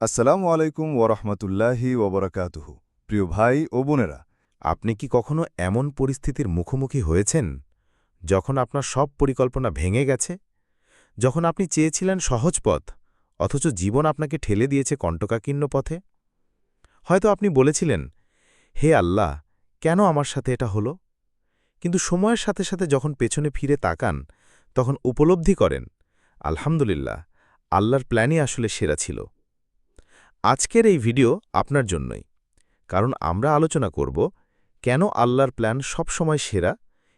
আসসালামু আলাইকুম ওরহমতুল্লাহি ওবরাকাতুহু। প্রিয় ভাই ও বোনেরা, আপনি কি কখনো এমন পরিস্থিতির মুখোমুখি হয়েছেন যখন আপনার সব পরিকল্পনা ভেঙে গেছে? যখন আপনি চেয়েছিলেন সহজ পথ, অথচ জীবন আপনাকে ঠেলে দিয়েছে কণ্টকাকীর্ণ পথে? হয়তো আপনি বলেছিলেন, হে আল্লাহ, কেন আমার সাথে এটা হলো? কিন্তু সময়ের সাথে সাথে যখন পেছনে ফিরে তাকান, তখন উপলব্ধি করেন, আলহামদুলিল্লাহ, আল্লাহর প্ল্যানই আসলে সেরা ছিল। আজকের এই ভিডিও আপনার জন্যই। কারণ আমরা আলোচনা করব কেন আল্লাহর প্ল্যান সবসময় সেরা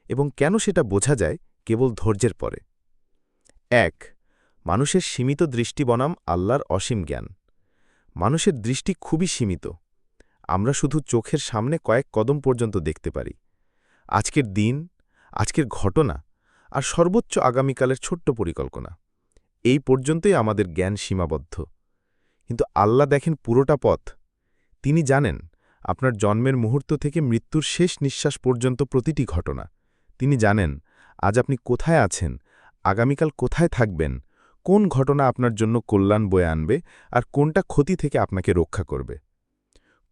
এবং কেন সেটা বোঝা যায় কেবল ধৈর্যের পরে। এক, মানুষের সীমিত দৃষ্টি বনাম আল্লাহর অসীম জ্ঞান। মানুষের দৃষ্টি খুবই সীমিত। আমরা শুধু চোখের সামনে কয়েক কদম পর্যন্ত দেখতে পারি। আজকের দিন, আজকের ঘটনা আর সর্বোচ্চ আগামীকালের ছোট্ট পরিকল্পনা। এই পর্যন্তই আমাদের জ্ঞান সীমাবদ্ধ। কিন্তু আল্লাহ দেখেন পুরোটা পথ। তিনি জানেন, আপনার জন্মের মুহূর্ত থেকে মৃত্যুর শেষ নিঃশ্বাস পর্যন্ত প্রতিটি ঘটনা। তিনি জানেন, আজ আপনি কোথায় আছেন, আগামীকাল কোথায় থাকবেন, কোন ঘটনা আপনার জন্য কল্যাণ বয়ে আনবে, আর কোনটা ক্ষতি থেকে আপনাকে রক্ষা করবে।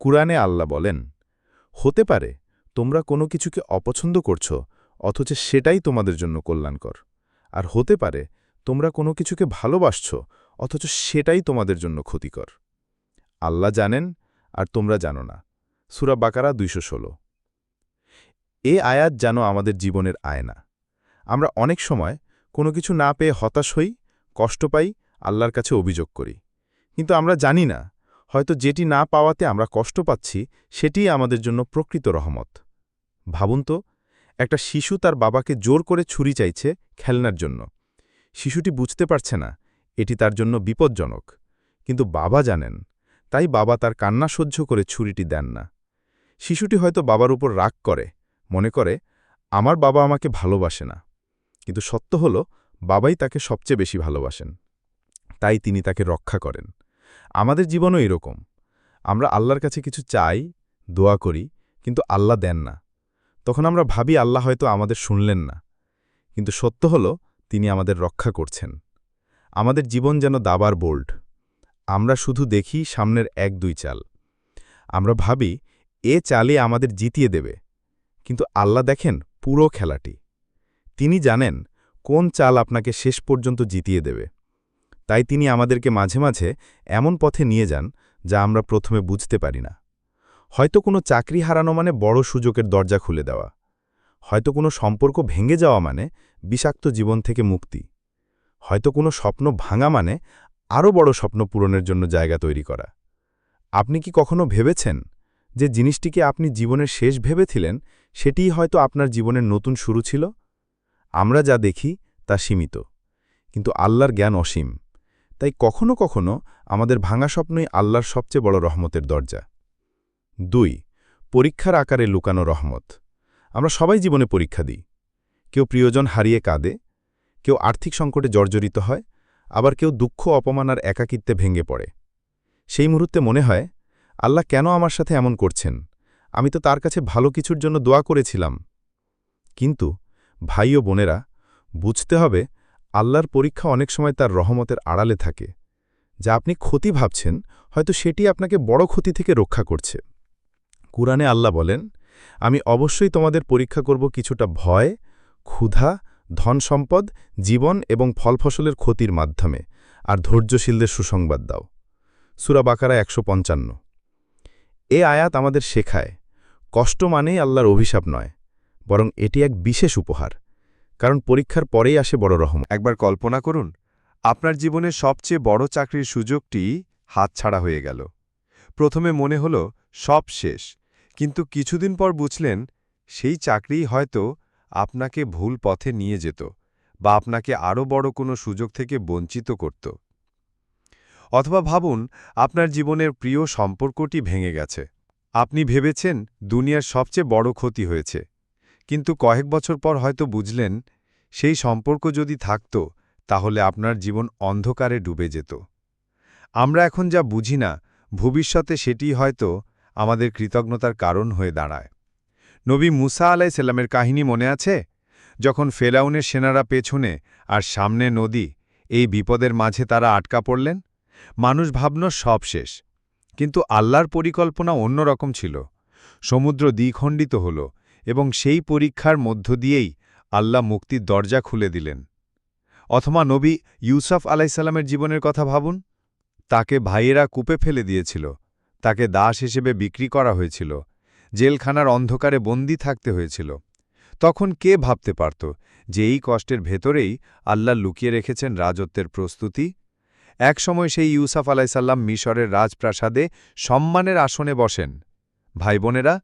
কুরআনে আল্লাহ বলেন, হতে পারে, তোমরা কোনো কিছুকে অপছন্দ করছ, অথচ সেটাই তোমাদের জন্য কল্যাণকর। আর হতে পারে, তোমরা কোনো কিছুকে ভালোবাসছ অথচ সেটাই তোমাদের জন্য ক্ষতিকর। আল্লাহ জানেন আর তোমরা জানো না। সুরা বাকারা দুইশো ষোলো। এ আয়াত যেন আমাদের জীবনের আয়না। আমরা অনেক সময় কোনো কিছু না পেয়ে হতাশ হই, কষ্ট পাই, আল্লাহর কাছে অভিযোগ করি। কিন্তু আমরা জানি না, হয়তো যেটি না পাওয়াতে আমরা কষ্ট পাচ্ছি সেটিই আমাদের জন্য প্রকৃত রহমত। ভাবুন তো, একটা শিশু তার বাবাকে জোর করে ছুরি চাইছে খেলনার জন্য। শিশুটি বুঝতে পারছে না এটি তার জন্য বিপজ্জনক। কিন্তু বাবা জানেন, তাই বাবা তার কান্না সহ্য করে ছুরিটি দেন না। শিশুটি হয়তো বাবার উপর রাগ করে, মনে করে, আমার বাবা আমাকে ভালোবাসে না। কিন্তু সত্য হল, বাবাই তাকে সবচেয়ে বেশি ভালোবাসেন। তাই তিনি তাকে রক্ষা করেন। আমাদের জীবনও এরকম। আমরা আল্লাহর কাছে কিছু চাই, দোয়া করি, কিন্তু আল্লাহ দেন না। তখন আমরা ভাবি, আল্লাহ হয়তো আমাদের শুনলেন না। কিন্তু সত্য হল, তিনি আমাদের রক্ষা করছেন। আমাদের জীবন যেন দাবার বোল্ড। আমরা শুধু দেখি সামনের এক দুই চাল। আমরা ভাবি, এ চালে আমাদের জিতিয়ে দেবে। কিন্তু আল্লাহ দেখেন পুরো খেলাটি। তিনি জানেন কোন চাল আপনাকে শেষ পর্যন্ত জিতিয়ে দেবে। তাই তিনি আমাদেরকে মাঝে মাঝে এমন পথে নিয়ে যান যা আমরা প্রথমে বুঝতে পারি না। হয়তো কোনো চাকরি হারানো মানে বড় সুযোগের দরজা খুলে দেওয়া। হয়তো কোনো সম্পর্ক ভেঙে যাওয়া মানে বিষাক্ত জীবন থেকে মুক্তি। হয়তো কোনো স্বপ্ন ভাঙা মানে আরও বড় স্বপ্ন পূরণের জন্য জায়গা তৈরি করা। আপনি কি কখনো ভেবেছেন যে জিনিসটিকে আপনি জীবনের শেষ ভেবেছিলেন, সেটিই হয়তো আপনার জীবনের নতুন শুরু ছিল? আমরা যা দেখি তা সীমিত, কিন্তু আল্লাহর জ্ঞান অসীম। তাই কখনো কখনো আমাদের ভাঙা স্বপ্নই আল্লাহর সবচেয়ে বড় রহমতের দরজা। দুই, পরীক্ষার আকারে লুকানো রহমত। আমরা সবাই জীবনে পরীক্ষা দিই। কেউ প্রিয়জন হারিয়ে কাঁদে কেউ আর্থিক সংকটে জর্জরিত হয়, আবার কেউ দুঃখ অপমান আর একাকিত্বে ভেঙে পড়ে। সেই মুহূর্তে মনে হয়, আল্লাহ কেন আমার সাথে এমন করছেন? আমি তো তার কাছে ভালো কিছুর জন্য দোয়া করেছিলাম। কিন্তু, ভাই ও বোনেরা, বুঝতে হবে, আল্লাহর পরীক্ষা অনেক সময় তার রহমতের আড়ালে থাকে। যা আপনি ক্ষতি ভাবছেন, হয়তো সেটি আপনাকে বড় ক্ষতি থেকে রক্ষা করছে। কুরআনে আল্লাহ বলেন, আমি অবশ্যই তোমাদের পরীক্ষা করব কিছুটা ভয়, ক্ষুধা ধন সম্পদ, জীবন এবং ফলফসলের ক্ষতির মাধ্যমে, আর ধৈর্যশীলদের সুসংবাদ দাও। সুরা বাকারা একশো পঞ্চান্ন। এ আয়াত আমাদের শেখায়, কষ্ট মানেই আল্লাহর অভিশাপ নয়, বরং এটি এক বিশেষ উপহার, কারণ পরীক্ষার পরেই আসে বড় রহম একবার কল্পনা করুন, আপনার জীবনের সবচেয়ে বড় চাকরির সুযোগটি হাতছাড়া হয়ে গেল। প্রথমে মনে হল, সব শেষ, কিন্তু কিছুদিন পর বুঝলেন, সেই চাকরিই হয়তো আপনাকে ভুল পথে নিয়ে যেত বা আপনাকে আরও বড় কোনো সুযোগ থেকে বঞ্চিত করত। অথবা ভাবুন, আপনার জীবনের প্রিয় সম্পর্কটি ভেঙে গেছে। আপনি ভেবেছেন দুনিয়ার সবচেয়ে বড় ক্ষতি হয়েছে। কিন্তু কয়েক বছর পর হয়তো বুঝলেন, সেই সম্পর্ক যদি থাকত, তাহলে আপনার জীবন অন্ধকারে ডুবে যেত। আমরা এখন যা বুঝি না, ভবিষ্যতে সেটি হয়তো আমাদের কৃতজ্ঞতার কারণ হয়ে দাঁড়ায়। নবী মুসা আলাই সেল্লামের কাহিনী মনে আছে? যখন ফেরাউনের সেনারা পেছনে আর সামনে নদী, এই বিপদের মাঝে তারা আটকা পড়লেন। মানুষ ভাবন সব শেষ। কিন্তু আল্লাহর পরিকল্পনা অন্যরকম ছিল। সমুদ্র দ্বিখণ্ডিত হল এবং সেই পরীক্ষার মধ্য দিয়েই আল্লাহ মুক্তির দরজা খুলে দিলেন। অথবা নবী ইউসাফ আলাইসাল্লামের জীবনের কথা ভাবুন। তাকে ভাইয়েরা কূপে ফেলে দিয়েছিল। তাকে দাস হিসেবে বিক্রি করা হয়েছিল। জেলখানার অন্ধকারে বন্দি থাকতে হয়েছিল। তখন কে ভাবতে পারত যে এই কষ্টের ভেতরেই আল্লাহ লুকিয়ে রেখেছেন রাজত্বের প্রস্তুতি? একসময় সেই ইউসাফ আলাইসাল্লাম মিশরের রাজপ্রাসাদে সম্মানের আসনে বসেন। ভাই বোনেরা,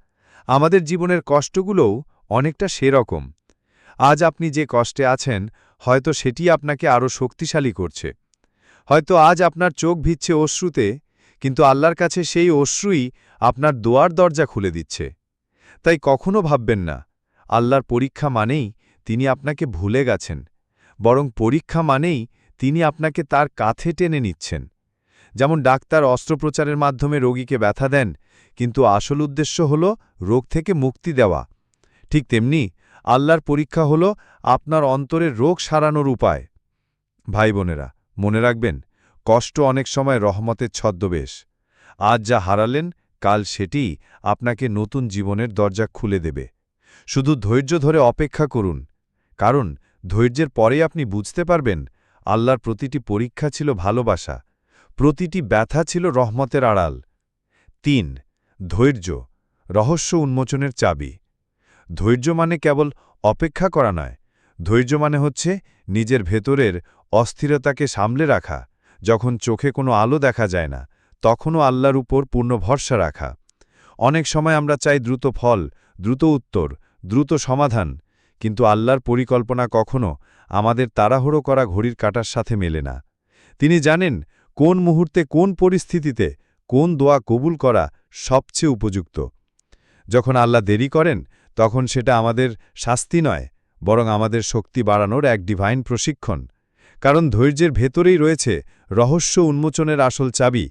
আমাদের জীবনের কষ্টগুলোও অনেকটা সেরকম। আজ আপনি যে কষ্টে আছেন, হয়তো সেটি আপনাকে আরও শক্তিশালী করছে। হয়তো আজ আপনার চোখ ভিচ্ছে অশ্রুতে কিন্তু আল্লাহর কাছে সেই অশ্রুই আপনার দোয়ার দরজা খুলে দিচ্ছে। তাই কখনো ভাববেন না, আল্লাহর পরীক্ষা মানেই তিনি আপনাকে ভুলে গেছেন, বরং পরীক্ষা মানেই তিনি আপনাকে তার কাথে টেনে নিচ্ছেন। যেমন ডাক্তার অস্ত্রোপচারের মাধ্যমে রোগীকে ব্যথা দেন, কিন্তু আসল উদ্দেশ্য হল রোগ থেকে মুক্তি দেওয়া। ঠিক তেমনি আল্লাহর পরীক্ষা হল আপনার অন্তরের রোগ সারানোর উপায়। ভাই বোনেরা, মনে রাখবেন কষ্ট অনেক সময় রহমতের ছদ্মবেশ। আজ যা হারালেন, কাল সেটি আপনাকে নতুন জীবনের দরজা খুলে দেবে। শুধু ধৈর্য ধরে অপেক্ষা করুন, কারণ ধৈর্যের পরে আপনি বুঝতে পারবেন, আল্লাহর প্রতিটি পরীক্ষা ছিল ভালোবাসা, প্রতিটি ব্যথা ছিল রহমতের আড়াল। তিন, ধৈর্য, রহস্য উন্মোচনের চাবি। ধৈর্য মানে কেবল অপেক্ষা করা নয়, ধৈর্য মানে হচ্ছে নিজের ভেতরের অস্থিরতাকে সামলে রাখা। যখন চোখে কোনো আলো দেখা যায় না, তখনও আল্লাহর উপর পূর্ণ ভরসা রাখা। অনেক সময় আমরা চাই দ্রুত ফল, দ্রুত উত্তর, দ্রুত সমাধান, কিন্তু আল্লাহর পরিকল্পনা কখনো আমাদের তাড়াহুড়ো করা ঘড়ির কাটার সাথে মেলে না। তিনি জানেন কোন মুহূর্তে কোন পরিস্থিতিতে কোন দোয়া কবুল করা সবচেয়ে উপযুক্ত। যখন আল্লাহ দেরি করেন, তখন সেটা আমাদের শাস্তি নয়, বরং আমাদের শক্তি বাড়ানোর এক ডিভাইন প্রশিক্ষণ। কারণ ধৈর্যের ভেতরেই রয়েছে রহস্য উন্মোচনের আসল চাবি।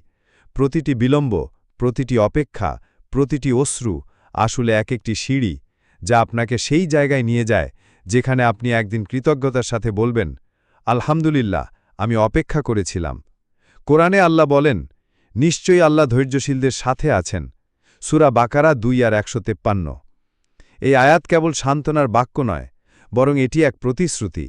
প্রতিটি বিলম্ব, প্রতিটি অপেক্ষা, প্রতিটি অশ্রু আসলে এক একটি সিঁড়ি, যা আপনাকে সেই জায়গায় নিয়ে যায়, যেখানে আপনি একদিন কৃতজ্ঞতার সাথে বলবেন, আলহামদুলিল্লাহ, আমি অপেক্ষা করেছিলাম। কোরআনে আল্লাহ বলেন, নিশ্চয়ই আল্লাহ ধৈর্যশীলদের সাথে আছেন। সুরা বাকারা দুই আর একশো তেপ্পান্ন। এই আয়াত কেবল সান্ত্বনার বাক্য নয়, বরং এটি এক প্রতিশ্রুতি।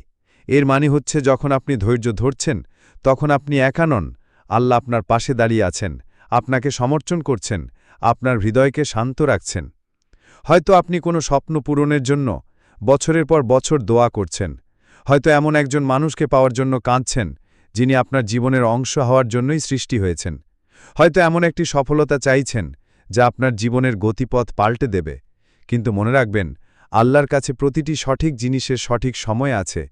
এর মানে হচ্ছে যখন আপনি ধৈর্য ধরছেন, তখন আপনি একা নন। আল্লাহ আপনার পাশে দাঁড়িয়ে আছেন, আপনাকে সমর্থন করছেন, আপনার হৃদয়কে শান্ত রাখছেন। হয়তো আপনি কোনো স্বপ্ন পূরণের জন্য বছরের পর বছর দোয়া করছেন। হয়তো এমন একজন মানুষকে পাওয়ার জন্য কাঁদছেন, যিনি আপনার জীবনের অংশ হওয়ার জন্যই সৃষ্টি হয়েছেন। হয়তো এমন একটি সফলতা চাইছেন, যা আপনার জীবনের গতিপথ পাল্টে দেবে। কিন্তু মনে রাখবেন, আল্লাহর কাছে প্রতিটি সঠিক জিনিসের সঠিক সময় আছে।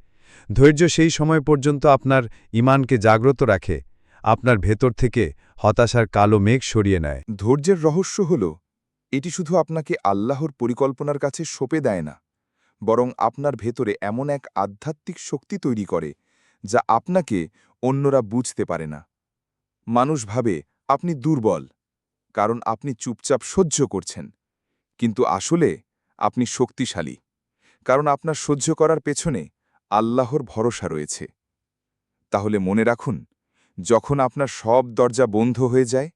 ধৈর্য সেই সময় পর্যন্ত আপনার ইমানকে জাগ্রত রাখে, আপনার ভেতর থেকে হতাশার কালো মেঘ সরিয়ে নেয়। ধৈর্যের রহস্য হল, এটি শুধু আপনাকে আল্লাহর পরিকল্পনার কাছে সঁপে দেয় না, বরং আপনার ভেতরে এমন এক আধ্যাত্মিক শক্তি তৈরি করে, যা আপনাকে অন্যরা বুঝতে পারে না। মানুষ ভাবে, আপনি দুর্বল, কারণ আপনি চুপচাপ সহ্য করছেন, কিন্তু আসলে আপনি শক্তিশালী, কারণ আপনার সহ্য করার পেছনে আল্লাহর ভরসা রয়েছে। তাহলে মনে রাখুন, যখন আপনার সব দরজা বন্ধ হয়ে যায়,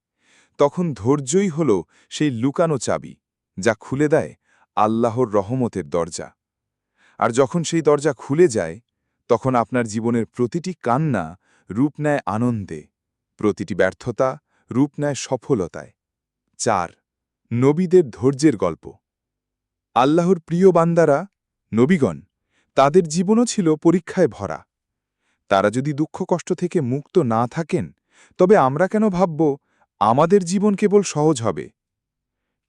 তখন ধৈর্যই হল সেই লুকানো চাবি, যা খুলে দেয় আল্লাহর রহমতের দরজা। আর যখন সেই দরজা খুলে যায়, তখন আপনার জীবনের প্রতিটি কান্না রূপ নেয় আনন্দে, প্রতিটি ব্যর্থতা রূপ নেয় সফলতায়। চার, নবীদের ধৈর্যের গল্প। আল্লাহর প্রিয় বান্দারা, নবীগণ তাদের জীবনও ছিল পরীক্ষায় ভরা। তারা যদি দুঃখ কষ্ট থেকে মুক্ত না থাকেন, তবে আমরা কেন ভাবব, আমাদের জীবন কেবল সহজ হবে?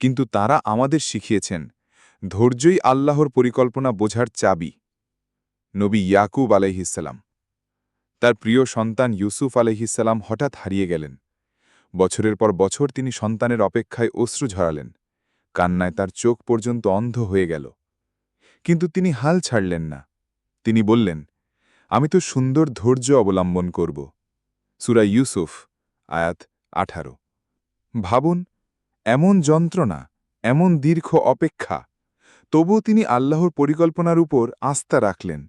কিন্তু তারা আমাদের শিখিয়েছেন, ধৈর্যই আল্লাহর পরিকল্পনা বোঝার চাবি। নবী ইয়াকুব আলাইহিসাল্লাম তার প্রিয় সন্তান ইউসুফ আলাইহিসাল্লাম হঠাৎ হারিয়ে গেলেন। বছরের পর বছর তিনি সন্তানের অপেক্ষায় অশ্রু ঝরালেন। কান্নায় তার চোখ পর্যন্ত অন্ধ হয়ে গেল। কিন্তু তিনি হাল ছাড়লেন না। তিনি বললেন, আমি তো সুন্দর ধৈর্য অবলম্বন করব। সুরা ইউসুফ, আয়াত আঠারো। ভাবুন, এমন যন্ত্রণা, এমন দীর্ঘ অপেক্ষা, তবুও তিনি আল্লাহর পরিকল্পনার উপর আস্থা রাখলেন।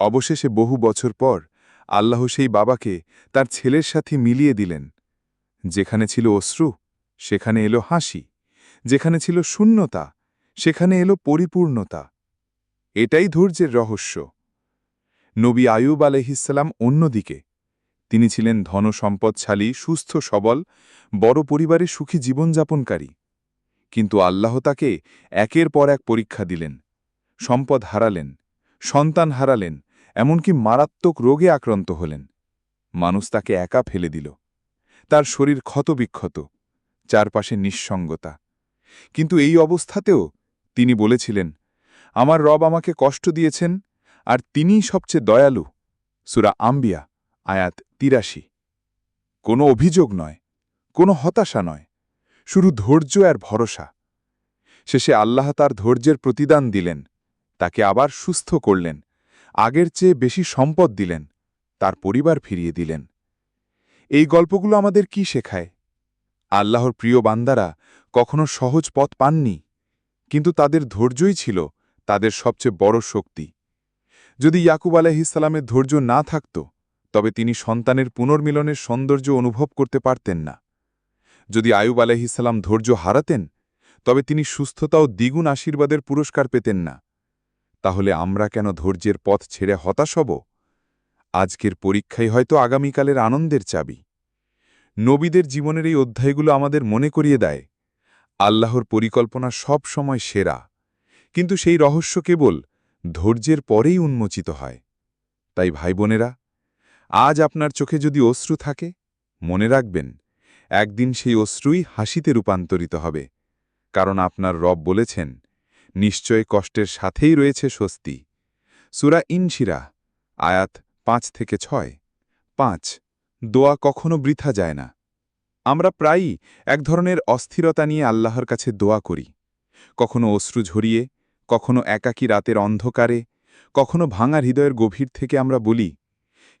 অবশেষে বহু বছর পর আল্লাহ সেই বাবাকে তার ছেলের সাথে মিলিয়ে দিলেন। যেখানে ছিল অশ্রু, সেখানে এলো হাসি, যেখানে ছিল শূন্যতা, সেখানে এলো পরিপূর্ণতা। এটাই ধৈর্যের রহস্য। নবী আয়ুব আলহিসাল্লাম অন্যদিকে। তিনি ছিলেন ধনসম্পদশালী, সুস্থ, সবল, বড় পরিবারে সুখী জীবনযাপনকারী। কিন্তু আল্লাহ তাকে একের পর এক পরীক্ষা দিলেন, সম্পদ হারালেন, সন্তান হারালেন, এমনকি মারাত্মক রোগে আক্রান্ত হলেন। মানুষ তাকে একা ফেলে দিল। তার শরীর ক্ষতবিক্ষত, চারপাশে নিঃসঙ্গতা। কিন্তু এই অবস্থাতেও তিনি বলেছিলেন আমার রব আমাকে কষ্ট দিয়েছেন, আর তিনিই সবচেয়ে দয়ালু। সুরা আম্বিয়া, আয়াত তিরাশি। কোনো অভিযোগ নয়, কোনো হতাশা নয়, শুধু ধৈর্য আর ভরসা। শেষে আল্লাহ তার ধৈর্যের প্রতিদান দিলেন, তাকে আবার সুস্থ করলেন, আগের চেয়ে বেশি সম্পদ দিলেন, তার পরিবার ফিরিয়ে দিলেন। এই গল্পগুলো আমাদের কি শেখায়? আল্লাহর প্রিয় বান্দারা কখনো সহজ পথ পাননি, কিন্তু তাদের ধৈর্যই ছিল তাদের সবচেয়ে বড় শক্তি। যদি ইয়াকুব আলাহিসাল্লামের ধৈর্য না থাকত, তবে তিনি সন্তানের পুনর্মিলনের সৌন্দর্য অনুভব করতে পারতেন না। যদি আয়ুব আলাহিসাল্লাম ধৈর্য হারাতেন, তবে তিনি সুস্থতা ও দ্বিগুণ আশীর্বাদের পুরস্কার পেতেন না। তাহলে আমরা কেন ধৈর্যের পথ ছেড়ে হতাশ হব? আজকের পরীক্ষাই হয়তো আগামীকালের আনন্দের চাবি। নবীদের জীবনের এই অধ্যায়গুলো আমাদের মনে করিয়ে দেয়, আল্লাহর পরিকল্পনা সব সময় সেরা। কিন্তু সেই রহস্য কেবল ধৈর্যের পরেই উন্মোচিত হয়। তাই ভাই বোনেরা আজ আপনার চোখে যদি অশ্রু থাকে, মনে রাখবেন, একদিন সেই অশ্রুই হাসিতে রূপান্তরিত হবে, কারণ আপনার রব বলেছেন, নিশ্চয় কষ্টের সাথেই রয়েছে স্বস্তি। সুরা ইনশিরা, আয়াত পাঁচ থেকে ছয়। পাঁচ, দোয়া কখনো বৃথা যায় না। আমরা প্রায়ই এক ধরনের অস্থিরতা নিয়ে আল্লাহর কাছে দোয়া করি। কখনো অশ্রু ঝরিয়ে কখনো একাকী রাতের অন্ধকারে, কখনো ভাঙা হৃদয়ের গভীর থেকে আমরা বলি,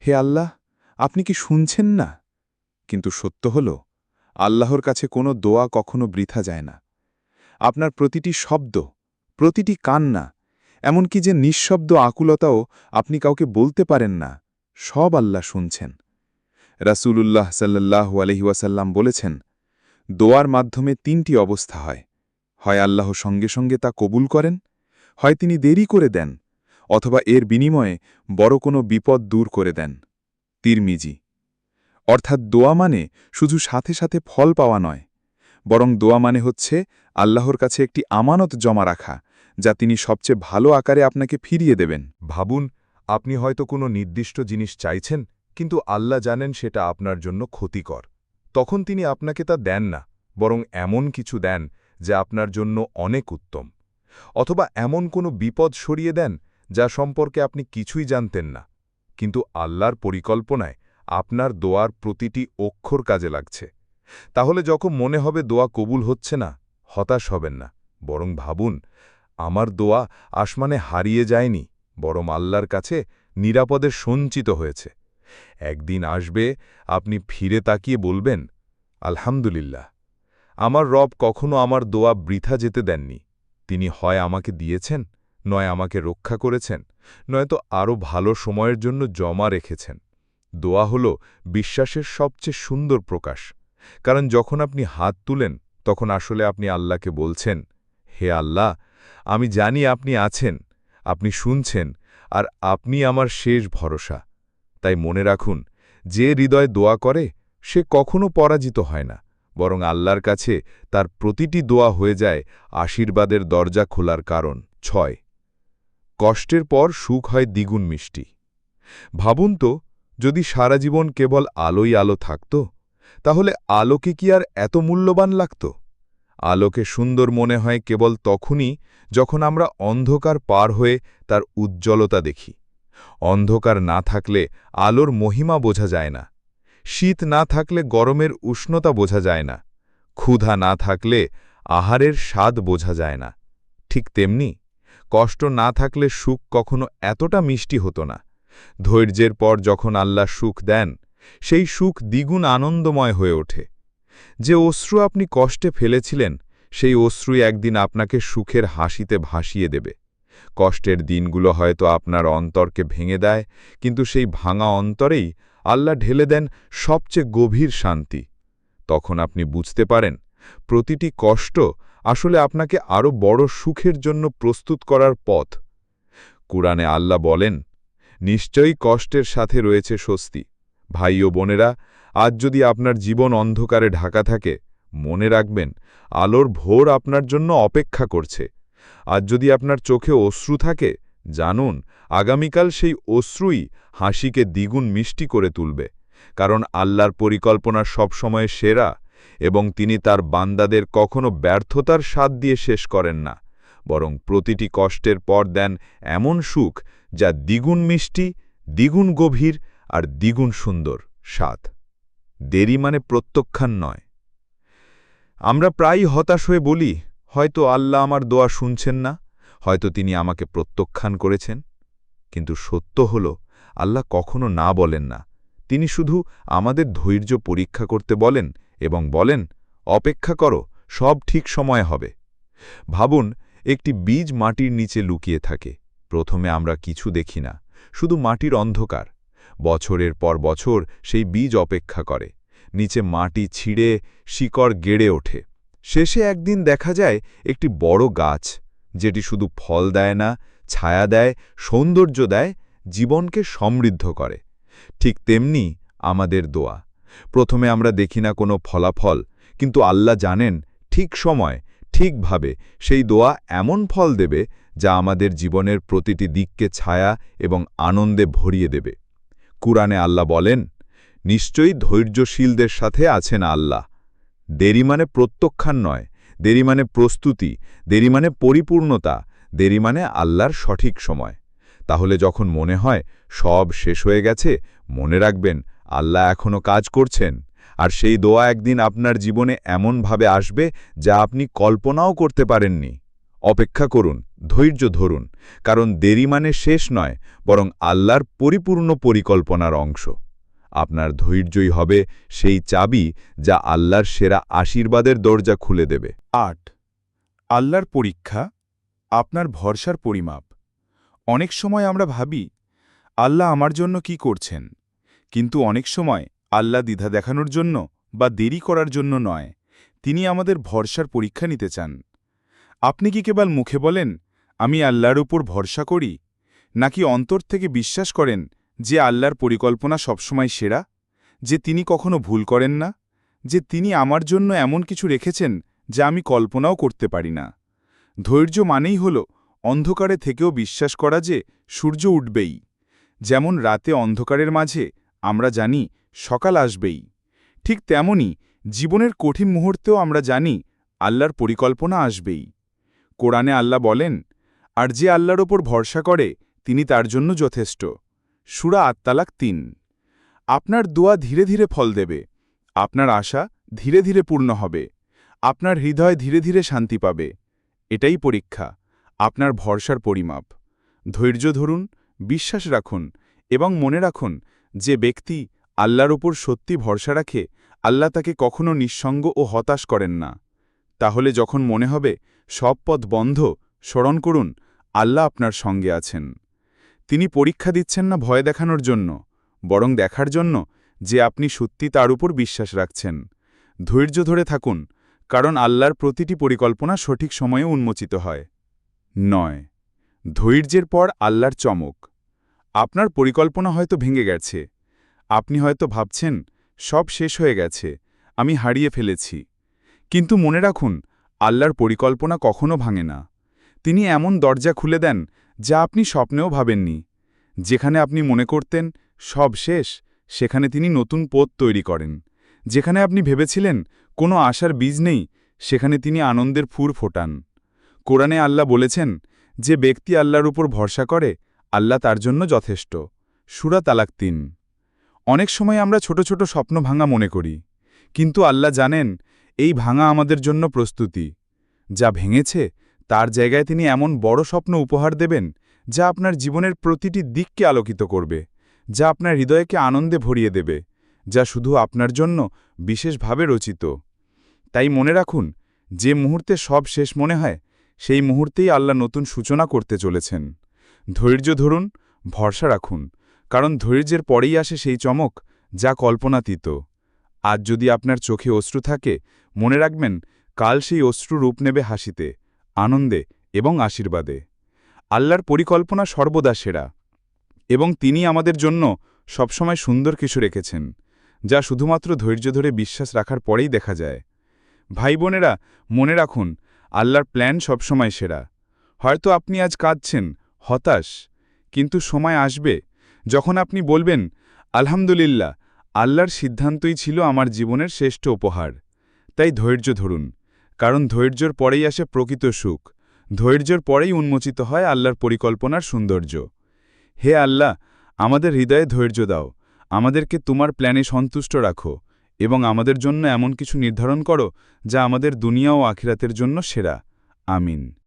হে আল্লাহ, আপনি কি শুনছেন না? কিন্তু সত্য হল, আল্লাহর কাছে কোনো দোয়া কখনো বৃথা যায় না। আপনার প্রতিটি শব্দ, প্রতিটি কান্না, এমনকি যে নিঃশব্দ আকুলতাও আপনি কাউকে বলতে পারেন না, সব আল্লাহ শুনছেন। রাসূলুল্লাহ সাল্লাহ আলহিউসাল্লাম বলেছেন, দোয়ার মাধ্যমে তিনটি অবস্থা হয়। হয় আল্লাহ সঙ্গে সঙ্গে তা কবুল করেন হয় তিনি দেরি করে দেন, অথবা এর বিনিময়ে বড় কোনো বিপদ দূর করে দেন। তিরমিজি। অর্থাৎ দোয়া মানে শুধু সাথে সাথে ফল পাওয়া নয়, বরং দোয়া মানে হচ্ছে আল্লাহর কাছে একটি আমানত জমা রাখা, যা তিনি সবচেয়ে ভালো আকারে আপনাকে ফিরিয়ে দেবেন। ভাবুন, আপনি হয়তো কোনো নির্দিষ্ট জিনিস চাইছেন, কিন্তু আল্লাহ জানেন সেটা আপনার জন্য ক্ষতিকর। তখন তিনি আপনাকে তা দেন না, বরং এমন কিছু দেন, যা আপনার জন্য অনেক উত্তম। অথবা এমন কোনো বিপদ সরিয়ে দেন যা সম্পর্কে আপনি কিছুই জানতেন না। কিন্তু আল্লাহর পরিকল্পনায় আপনার দোয়ার প্রতিটি অক্ষর কাজে লাগছে। তাহলে যখন মনে হবে দোয়া কবুল হচ্ছে না, হতাশ হবেন না। বরং ভাবুন, আমার দোয়া আসমানে হারিয়ে যায়নি, বরং আল্লাহর কাছে নিরাপদে সঞ্চিত হয়েছে। একদিন আসবে, আপনি ফিরে তাকিয়ে বলবেন, আলহামদুলিল্লাহ, আমার রব কখনো আমার দোয়া বৃথা যেতে দেননি। তিনি হয় আমাকে দিয়েছেন, নয় আমাকে রক্ষা করেছেন, নয়তো আরও ভালো সময়ের জন্য জমা রেখেছেন। দোয়া হল বিশ্বাসের সবচেয়ে সুন্দর প্রকাশ। কারণ যখন আপনি হাত তুলেন, তখন আসলে আপনি আল্লাহকে বলছেন, হে আল্লাহ, আমি জানি আপনি আছেন, আপনি শুনছেন, আর আপনি আমার শেষ ভরসা। তাই মনে রাখুন, যে হৃদয় দোয়া করে, সে কখনো পরাজিত হয় না। বরং আল্লাহর কাছে তার প্রতিটি দোয়া হয়ে যায় আশীর্বাদের দরজা খোলার কারণ। ছয়, কষ্টের পর সুখ হয় দ্বিগুণ মিষ্টি। ভাবুন তো, যদি সারা জীবন কেবল আলোই আলো থাকত, তাহলে আলোকে কি আর এত মূল্যবান লাগত? আলোকে সুন্দর মনে হয় কেবল তখনই যখন আমরা অন্ধকার পার হয়ে তার উজ্জ্বলতা দেখি। অন্ধকার না থাকলে আলোর মহিমা বোঝা যায় না। শীত না থাকলে গরমের উষ্ণতা বোঝা যায় না, ক্ষুধা না থাকলে আহারের স্বাদ বোঝা যায় না। ঠিক তেমনি, কষ্ট না থাকলে সুখ কখনো এতটা মিষ্টি হতো না। ধৈর্যের পর যখন আল্লাহ সুখ দেন, সেই সুখ দ্বিগুণ আনন্দময় হয়ে ওঠে। যে অশ্রু আপনি কষ্টে ফেলেছিলেন, সেই অশ্রুই একদিন আপনাকে সুখের হাসিতে ভাসিয়ে দেবে। কষ্টের দিনগুলো হয়তো আপনার অন্তরকে ভেঙে দেয়, কিন্তু সেই ভাঙা অন্তরেই আল্লাহ ঢেলে দেন সবচেয়ে গভীর শান্তি। তখন আপনি বুঝতে পারেন, প্রতিটি কষ্ট আসলে আপনাকে আরও বড় সুখের জন্য প্রস্তুত করার পথ। কুরআনে আল্লাহ বলেন, নিশ্চয়ই কষ্টের সাথে রয়েছে স্বস্তি। ভাই ও বোনেরা, আজ যদি আপনার জীবন অন্ধকারে ঢাকা থাকে, মনে রাখবেন, আলোর ভোর আপনার জন্য অপেক্ষা করছে। আজ যদি আপনার চোখে অশ্রু থাকে জানুন, আগামীকাল সেই অশ্রুই হাসিকে দ্বিগুণ মিষ্টি করে তুলবে, কারণ আল্লাহর পরিকল্পনা সবসময় সেরা এবং তিনি তার বান্দাদের কখনো ব্যর্থতার স্বাদ দিয়ে শেষ করেন না, বরং প্রতিটি কষ্টের পর দেন এমন সুখ যা দ্বিগুণ মিষ্টি, দ্বিগুণ গভীর আর দ্বিগুণ সুন্দর স্বাদ। দেরি মানে প্রত্যক্ষান নয়। আমরা প্রায়ই হতাশ হয়ে বলি, হয়তো আল্লাহ আমার দোয়া শুনছেন না। হয়তো তিনি আমাকে প্রত্যাখ্যান করেছেন, কিন্তু সত্য হল, আল্লাহ কখনো না বলেন না। তিনি শুধু আমাদের ধৈর্য পরীক্ষা করতে বলেন এবং বলেন, অপেক্ষা করো, সব ঠিক সময় হবে। ভাবুন, একটি বীজ মাটির নিচে লুকিয়ে থাকে। প্রথমে আমরা কিছু দেখি না, শুধু মাটির অন্ধকার। বছরের পর বছর সেই বীজ অপেক্ষা করে। নিচে মাটি ছিঁড়ে শিকড় গেড়ে ওঠে। শেষে একদিন দেখা যায়, একটি বড় গাছ যেটি শুধু ফল দেয় না, ছায়া দেয়, সৌন্দর্য দেয়, জীবনকে সমৃদ্ধ করে। ঠিক তেমনি আমাদের দোয়া। প্রথমে আমরা দেখি না কোনো ফলাফল, কিন্তু আল্লাহ জানেন ঠিক সময় ঠিকভাবে সেই দোয়া এমন ফল দেবে যা আমাদের জীবনের প্রতিটি দিককে ছায়া এবং আনন্দে ভরিয়ে দেবে। কুরআনে আল্লাহ বলেন, নিশ্চয়ই ধৈর্যশীলদের সাথে আছেন আল্লাহ। দেরি মানে প্রত্যক্ষান নয় দেরি মানে প্রস্তুতি, দেরি মানে পরিপূর্ণতা, দেরি মানে আল্লাহর সঠিক সময়। তাহলে যখন মনে হয় সব শেষ হয়ে গেছে, মনে রাখবেন আল্লাহ এখনও কাজ করছেন। আর সেই দোয়া একদিন আপনার জীবনে এমনভাবে আসবে যা আপনি কল্পনাও করতে পারেননি। অপেক্ষা করুন, ধৈর্য ধরুন, কারণ দেরি মানে শেষ নয়, বরং আল্লাহর পরিপূর্ণ পরিকল্পনার অংশ। আপনার ধৈর্যই হবে সেই চাবি যা আল্লাহর সেরা আশীর্বাদের দরজা খুলে দেবে। আট। আল্লাহর পরীক্ষা, আপনার ভরসার পরিমাপ। অনেক সময় আমরা ভাবি, আল্লাহ আমার জন্য কি করছেন? কিন্তু অনেক সময় আল্লাহ দ্বিধা দেখানোর জন্য বা দেরি করার জন্য নয়, তিনি আমাদের ভরসার পরীক্ষা নিতে চান। আপনি কি কেবল মুখে বলেন, আমি আল্লাহর উপর ভরসা করি? নাকি অন্তর থেকে বিশ্বাস করেন যে আল্লাহর পরিকল্পনা সবসময় সেরা, যে তিনি কখনো ভুল করেন না, যে তিনি আমার জন্য এমন কিছু রেখেছেন যা আমি কল্পনাও করতে পারি না। ধৈর্য মানেই হল অন্ধকারে থেকেও বিশ্বাস করা যে সূর্য উঠবেই। যেমন রাতে অন্ধকারের মাঝে আমরা জানি সকাল আসবেই। ঠিক তেমনি জীবনের কঠিন মুহূর্তেও আমরা জানি আল্লাহর পরিকল্পনা আসবেই। কোরআনে আল্লাহ বলেন, আর যে আল্লাহর ওপর ভরসা করে, তিনি তার জন্য যথেষ্ট। সুরা আত্মালাক তিন। আপনার দোয়া ধীরে ধীরে ফল দেবে। আপনার আশা ধীরে ধীরে পূর্ণ হবে। আপনার হৃদয় ধীরে ধীরে শান্তি পাবে। এটাই পরীক্ষা। আপনার ভরসার পরিমাপ। ধৈর্য ধরুন, বিশ্বাস রাখুন এবং মনে রাখুন যে ব্যক্তি আল্লাহর ওপর সত্যি ভরসা রাখে, আল্লাহ তাকে কখনো নিঃসঙ্গ ও হতাশ করেন না। তাহলে যখন মনে হবে সব পথ বন্ধ, স্মরণ করুন, আল্লাহ আপনার সঙ্গে আছেন। তিনি পরীক্ষা দিচ্ছেন না ভয় দেখানোর জন্য, বরং দেখার জন্য যে আপনি সত্যি তার উপর বিশ্বাস রাখছেন। ধৈর্য ধরে থাকুন, কারণ আল্লাহর প্রতিটি পরিকল্পনা সঠিক সময়ে উন্মোচিত হয়। নয়। ধৈর্যের পর আল্লাহর চমক। আপনার পরিকল্পনা হয়তো ভেঙে গেছে। আপনি হয়তো ভাবছেন, সব শেষ হয়ে গেছে, আমি হারিয়ে ফেলেছি। কিন্তু মনে রাখুন, আল্লাহর পরিকল্পনা কখনো ভাঙে না। তিনি এমন দরজা খুলে দেন যা আপনি স্বপ্নেও ভাবেননি। যেখানে আপনি মনে করতেন, সব শেষ, সেখানে তিনি নতুন পথ তৈরি করেন। যেখানে আপনি ভেবেছিলেন, কোনো আশার বীজ নেই, সেখানে তিনি আনন্দের ফুর ফোটান। কোরআনে আল্লাহ বলেছেন, যে ব্যক্তি আল্লাহর উপর ভরসা করে, আল্লাহ তার জন্য যথেষ্ট। সুরা তালাক তিন। অনেক সময় আমরা ছোট ছোট স্বপ্ন ভাঙা মনে করি, কিন্তু আল্লাহ জানেন, এই ভাঙা আমাদের জন্য প্রস্তুতি। যা ভেঙেছে তার জায়গায় তিনি এমন বড় স্বপ্ন উপহার দেবেন যা আপনার জীবনের প্রতিটি দিককে আলোকিত করবে, যা আপনার হৃদয়কে আনন্দে ভরিয়ে দেবে, যা শুধু আপনার জন্য বিশেষভাবে রচিত। তাই মনে রাখুন, যে মুহূর্তে সব শেষ মনে হয়, সেই মুহূর্তেই আল্লাহ নতুন সূচনা করতে চলেছেন। ধৈর্য ধরুন, ভরসা রাখুন, কারণ ধৈর্যের পরেই আসে সেই চমক যা কল্পনাতীত। আজ যদি আপনার চোখে অশ্রু থাকে, মনে রাখবেন, কাল সেই অশ্রু রূপ নেবে হাসিতে। আনন্দে এবং আশীর্বাদে। আল্লাহর পরিকল্পনা সর্বদা সেরা এবং তিনি আমাদের জন্য সবসময় সুন্দর কিছু রেখেছেন, যা শুধুমাত্র ধৈর্য ধরে বিশ্বাস রাখার পরেই দেখা যায়। ভাই বোনেরা, মনে রাখুন, আল্লাহর প্ল্যান সবসময় সেরা। হয়তো আপনি আজ কাঁদছেন, হতাশ, কিন্তু সময় আসবে যখন আপনি বলবেন, আলহামদুলিল্লাহ, আল্লাহর সিদ্ধান্তই ছিল আমার জীবনের শ্রেষ্ঠ উপহার। তাই ধৈর্য ধরুন। কারণ ধৈর্যর পরেই আসে প্রকৃত সুখ। ধৈর্যর পরেই উন্মোচিত হয় আল্লাহর পরিকল্পনার সৌন্দর্য। হে আল্লাহ, আমাদের হৃদয়ে ধৈর্য দাও। আমাদেরকে তোমার প্ল্যানে সন্তুষ্ট রাখো এবং আমাদের জন্য এমন কিছু নির্ধারণ করো যা আমাদের দুনিয়া ও আখিরাতের জন্য সেরা। আমিন।